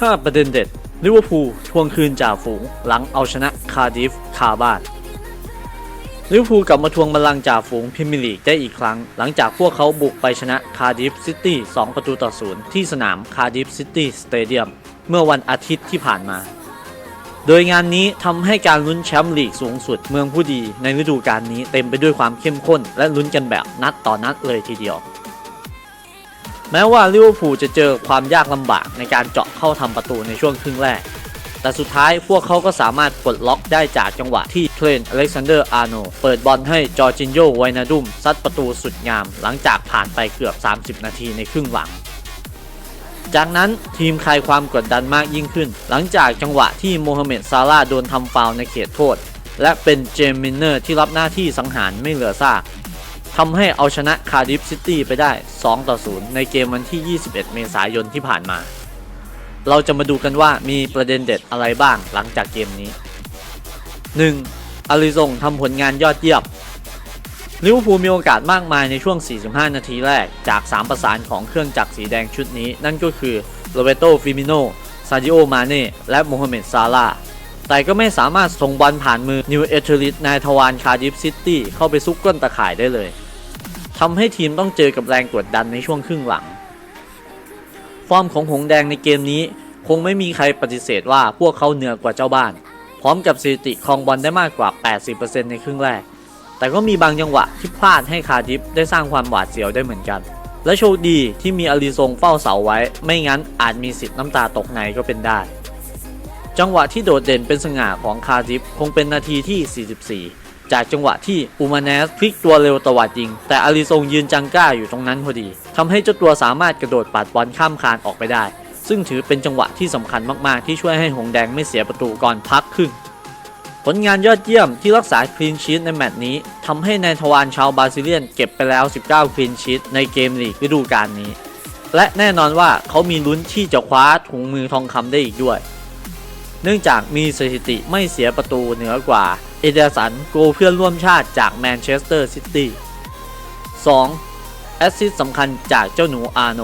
5 ประเด็นเด็ดลิเวอร์พูลทวงคืนจ่าฝูงหลังเอาชนะคาร์ดิฟคาบ้านลิเวอร์พูลกลับมาทวงบัลลังก์จ่าฝูงพรีเมียร์ลีกได้อีกครั้ง หลังจากพวกเขาบุกไปชนะคาร์ดิฟซิตี้ 2 ประตูต่อศูนย์ที่สนามคาร์ดิฟซิตี้สเตเดียมเมื่อวันอาทิตย์ที่ผ่านมา โดยงานนี้ทำให้การลุ้นแชมป์ลีกสูงสุดเมืองผู้ดีในฤดูกาลนี้เต็มไปด้วยความเข้มข้น และลุ้นกันแบบนัดต่อนัดเลยทีเดียว แม้ว่าลิเวอร์พูลจะเจอความยากลำบากในการเจาะเข้าทำประตูในช่วงครึ่งแรก แต่สุดท้ายพวกเขาก็สามารถปลดล็อกได้จากจังหวะที่เทรนต์อเล็กซานเดอร์อาร์โนเปิดบอลให้จอร์จินโยไวนาดุมซัดประตูสุดงาม หลังจากผ่านไปเกือบ 30 นาทีในครึ่งหลัง จากนั้นทีมคลายความกดดันมากยิ่งขึ้น หลังจากจังหวะที่โมฮัมเหม็ดซาลาโดนทำฟาวในเขตโทษ และเป็นเจมมินเนอร์ที่รับหน้าที่สังหารไม่เหลือซาก ทำให้เอาชนะคาร์ดิฟซิตี้ไปได้ 2 ต่อ 0 ในเกมวันที่ 21 เมษายนที่ผ่านมา เราจะมาดูกันว่ามีประเด็นเด็ดอะไรบ้างหลังจากเกมนี้ 1. อาริซงทำผลงานยอดเยี่ยมลิเวอร์พูลมีโอกาสมากมายในช่วง 45 นาทีแรกจาก 3 ประสานของเครื่องจักรสีแดงชุดนี้ นั่นก็คือโรเบโตฟิมิโนซาดิโอ มาเน่ และโมฮัมเหม็ด ซาลา แต่ก็ไม่สามารถส่งบอลผ่านมือนิวเอเทอริสนายทวารคาร์ดิฟซิตี้เข้าไปซุกก้นตะข่ายได้เลย ทำให้ทีมต้องเจอกับแรงกดดันในช่วงครึ่งหลัง ฟอร์มของหงแดงในเกมนี้คงไม่มีใครปฏิเสธว่าพวกเขาเหนือกว่าเจ้าบ้าน พร้อมกับสถิติครองบอลได้มากกว่า 80%ในครึ่งแรก แต่ก็มีบางจังหวะที่พลาดให้คาร์ดิฟได้สร้างความหวาดเสียวได้เหมือนกัน และโชคดีที่มีอารีซงเฝ้าเสาไว้ ไม่งั้นอาจมีสิทธิ์น้ำตาตกในก็เป็นได้ จังหวะที่โดดเด่นเป็นสง่าของคาร์ดิฟคงเป็นนาทีที่ 44 จากจังหวะที่อูมาเนสพลิกตัวเร็วตวัดยิง แต่อาริซงยืนจังก้าอยู่ตรงนั้นพอดีทำให้เจ้าตัวสามารถกระโดดปัดบอลข้ามคานออกไปได้ ซึ่งถือเป็นจังหวะที่สำคัญมากๆ ที่ช่วยให้หงแดงไม่เสียประตูก่อนพักครึ่งผลงานยอดเยี่ยมที่รักษาคลีนชีตในแมตช์นี้ทำให้นายทวารชาวบราซิเลียนเก็บไปแล้ว 19 คลีนชีตในเกมลีกฤดูกาลนี้ และแน่นอนว่าเขามีลุ้นที่จะคว้าถุงมือทองคำได้อีกด้วย เนื่องจากมีสถิติไม่เสียประตูเหนือกว่า เอเดอร์สันโกเพื่อนร่วมชาติจากแมนเชสเตอร์ซิตี้ 2. แอสซิสสำคัญจากเจ้าหนูอาร์โน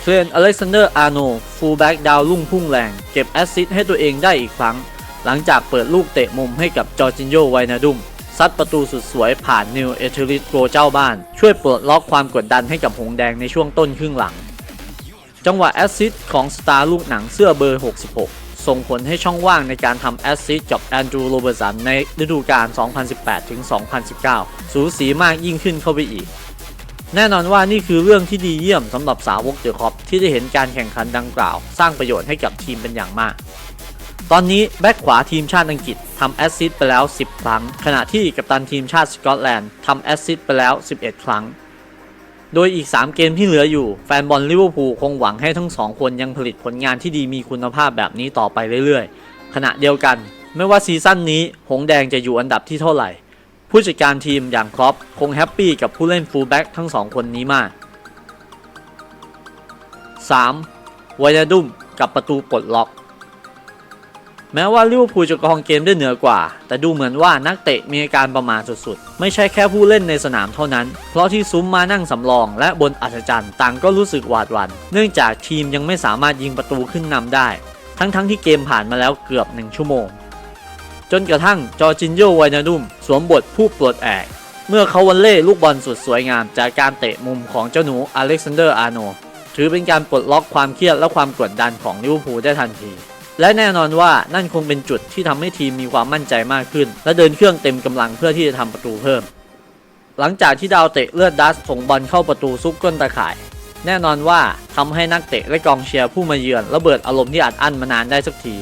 เทรนอเล็กซานเดอร์อาร์โนฟูลแบ็กดาวรุ่งพุ่งแรง เก็บแอสซิสให้ตัวเองได้อีกครั้ง หลังจากเปิดลูกเตะมุมให้กับจอร์จินโยไวนาดุมซัดประตูสุดสวยผ่านนิวเอเทอริสโกเจ้าบ้าน ช่วยปลดล็อกความกดดันให้กับหงแดงในช่วงต้นครึ่งหลัง จังหวะแอสซิสของสตาร์ลูกหนังเสื้อเบอร์ 66 ส่งผลให้ช่องว่างในการทำแอสซิสกับแอนดรูโรเบอร์สันในฤดูกาล 2018-2019 สูสีมากยิ่งขึ้นเข้าไปอีก แน่นอนว่านี่คือเรื่องที่ดีเยี่ยมสำหรับสาวกเดอะคอปที่ได้เห็นการแข่งขันดังกล่าว สร้างประโยชน์ให้กับทีมเป็นอย่างมากตอนนี้แบ็กขวาทีมชาติอังกฤษทำแอสซิสไปแล้ว 10 ครั้ง ขณะที่กัปตันทีมชาติสกอตแลนด์ทำแอสซิสไปแล้ว 11 ครั้ง โดยอีก 3 เกมที่เหลืออยู่ แฟนบอลลิเวอร์พูลคงหวังให้ทั้งสองคนยังผลิตผลงานที่ดีมีคุณภาพแบบนี้ต่อไปเรื่อยๆ ขณะเดียวกัน ไม่ว่าซีซั่นนี้ หงแดงจะอยู่อันดับที่เท่าไหร่ ผู้จัดการทีมอย่างครอปคงแฮปปี้กับผู้เล่นฟูลแบ็กทั้งสองคนนี้มาก 3. วายาดุมกับประตูปลดล็อก แม้ว่าลิเวอร์พูลจะครองเกมได้เหนือกว่า แต่ดูเหมือนว่านักเตะมีอาการประมาทสุดๆ ไม่ใช่แค่ผู้เล่นในสนามเท่านั้น เพราะที่ซุ้มมานั่งสำรอง และบนอัศจรรย์ต่างก็รู้สึกหวาดหวัน่นเนื่องจากทีมยังไม่สามารถยิงประตูขึ้นนำได้ ทั้งๆที่เกมผ่านมาแล้วเกือบ1ชั่วโมง จนกระทั่งจอจินโยไวนาดุมสวมบทผู้ปลดแอกเมื่อเขาวันเล่ลูกบอลสุดสวยงามจากการเตะมุมของเจ้าหนูอเล็กซานเดอร์อาร์โนถือเป็นการปลดล็อกความเครียดและความกดดันของลิเวอร์พูลได้ทันที และแน่นอนว่านั่นคงเป็นจุดที่ทำให้ทีมมีความมั่นใจมากขึ้น และเดินเครื่องเต็มกำลังเพื่อที่จะทำประตูเพิ่ม หลังจากที่ดาวเตะเลือดดัสส่งบอลเข้าประตูซุกก้นตะข่าย แน่นอนว่าทำให้นักเตะและกองเชียร์ผู้มาเยือนระเบิดอารมณ์ที่อัดอั้นมานานได้สักที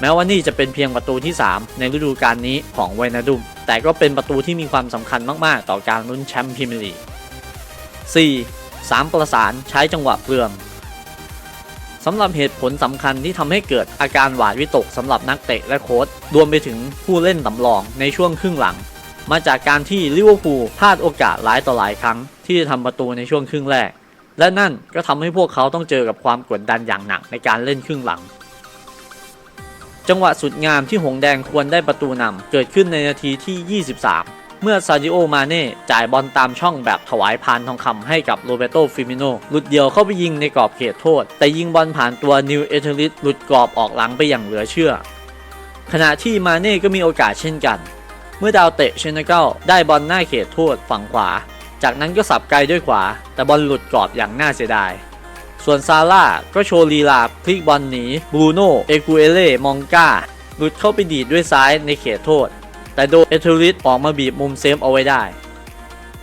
แม้ว่านี่จะเป็นเพียงประตูที่ 3 ในฤดูกาลนี้ของไวนาดุม แต่ก็เป็นประตูที่มีความสำคัญมาก ๆ ต่อการลุ้นแชมป์พรีเมียร์ลีก 4. 3 ประสานใช้จังหวะเปลือง สำหรับเหตุผลสำคัญที่ทำให้เกิดอาการหวาดวิตกสำหรับนักเตะและโค้ชรวมไปถึงผู้เล่นสำรองในช่วงครึ่งหลัง มาจากการที่ลิเวอร์พูลพลาดโอกาสหลายต่อหลายครั้ง ที่จะทำประตูในช่วงครึ่งแรก และนั่นก็ทำให้พวกเขาต้องเจอกับความกดดันอย่างหนักในการเล่นครึ่งหลัง จังหวะสุดงามที่หงแดงควรได้ประตูนำเกิดขึ้นในนาทีที่ 23 เมื่อซาดิโอมาเน่จ่ายบอลตามช่องแบบถวายพานทองคำให้กับโรเบโตฟิมิโนหลุดเดียวเข้าไปยิงในกรอบเขตโทษ แต่ยิงบอลผ่านตัวนิวเอเทลิสหลุดกรอบออกหลังไปอย่างเหลือเชื่อ ขณะที่มาเน่ก็มีโอกาสเช่นกัน เมื่อดาวเตะเชนเกลได้บอลหน้าเขตโทษฝั่งขวา จากนั้นก็สับไกลด้วยขวา แต่บอลหลุดกรอบอย่างน่าเสียดายส่วนซาร่าก็โชว์ลีลาพลิกบอลหนีบรูโนเอกูเอเล่มองกาหลุดเข้าไปดีดด้วยซ้ายในเขตโทษ แต่โดเอเทอริสออกมาบีบมุมเซฟเอาไว้ได้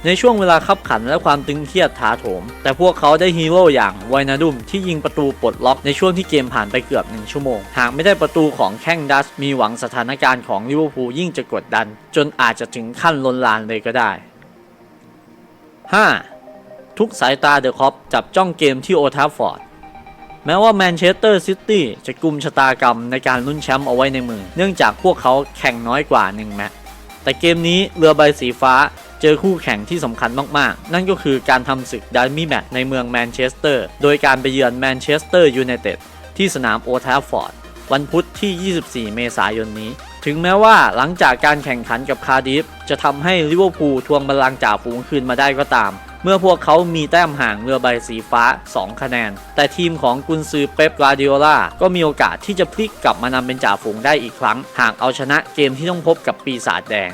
ในช่วงเวลาคับขันและความตึงเครียดถาโถม แต่พวกเขาได้ฮีโร่อย่างไวนาดุมที่ยิงประตูปลดล็อกในช่วงที่เกมผ่านไปเกือบหนึ่งชั่วโมง หากไม่ได้ประตูของแข้งดัสมีหวังสถานการณ์ของลิเวอร์พูลยิ่งจะกดดัน จนอาจจะถึงขั้นลนลานเลยก็ได้ 5. ทุกสายตาเดอะคอปจับจ้องเกมที่โอทัฟฟอร์ด แม้ว่าแมนเชสเตอร์ซิตี้จะกุมชะตากรรมในการลุ้นแชมป์เอาไว้ในมือ เนื่องจากพวกเขาแข่งน้อยกว่า1แมตช์แต่เกมนี้เรือใบสีฟ้าเจอคู่แข่งที่สำคัญมาก ๆ นั่นก็คือการทำศึกดันมี่แมตช์ในเมืองแมนเชสเตอร์ โดยการไปเยือนแมนเชสเตอร์ยูไนเต็ดที่สนามโอทัฟฟอร์ด วันพุธที่ 24 เมษายนนี้ ถึงแม้ว่าหลังจากการแข่งขันกับคาร์ดิฟจะทำให้ลิเวอร์พูลทวงบัลลังก์จ่าฝูงคืนมาได้ก็ตามเมื่อพวกเขามีแต้มห่างเรือใบสีฟ้า 2 คะแนน แต่ทีมของกุนซือเป๊ปกวาดิโอลาก็มีโอกาสที่จะพลิกกลับมานำเป็นจ่าฝูงได้อีกครั้ง หากเอาชนะเกมที่ต้องพบกับปีศาจแดง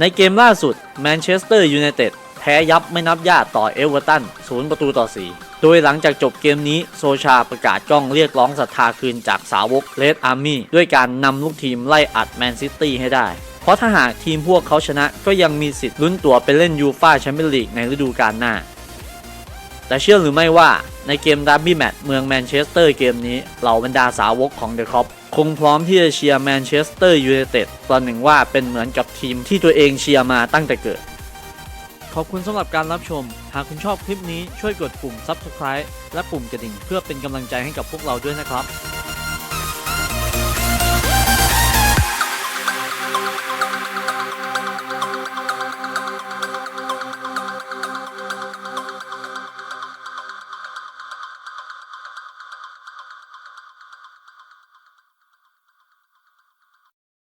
ในเกมล่าสุดแมนเชสเตอร์ยูไนเต็ดแพ้ยับไม่นับญาติต่อเอเวอร์ตัน0ประตูต่อ 4 โดยหลังจากจบเกมนี้โซชาประกาศกล้องเรียกร้องศรัทธาคืนจากสาวกเลดอาร์มี่ด้วยการนำลูกทีมไล่อัดแมนซิตี้ให้ได้ เพราะถ้าหากทีมพวกเขาชนะก็ยังมีสิทธิ์ลุ้นตั๋วไปเล่นยูฟาแชมเปี้ยนลีกในฤดูกาลหน้า แต่เชื่อหรือไม่ว่าในเกมดับบี้แมตช์เมืองแมนเชสเตอร์เกมนี้เหล่าบรรดาสาวกของเดอะคอปคงพร้อมที่จะเชียร์แมนเชสเตอร์ยูไนเต็ดตอนหนึ่งว่าเป็นเหมือนกับทีมที่ตัวเองเชียร์มาตั้งแต่เกิด ขอบคุณสำหรับการรับชม หากคุณชอบคลิปนี้ช่วยกดปุ่ม Subscribe และปุ่มกระดิ่งเพื่อเป็นกำลังใจให้กับพวกเราด้วยนะครับ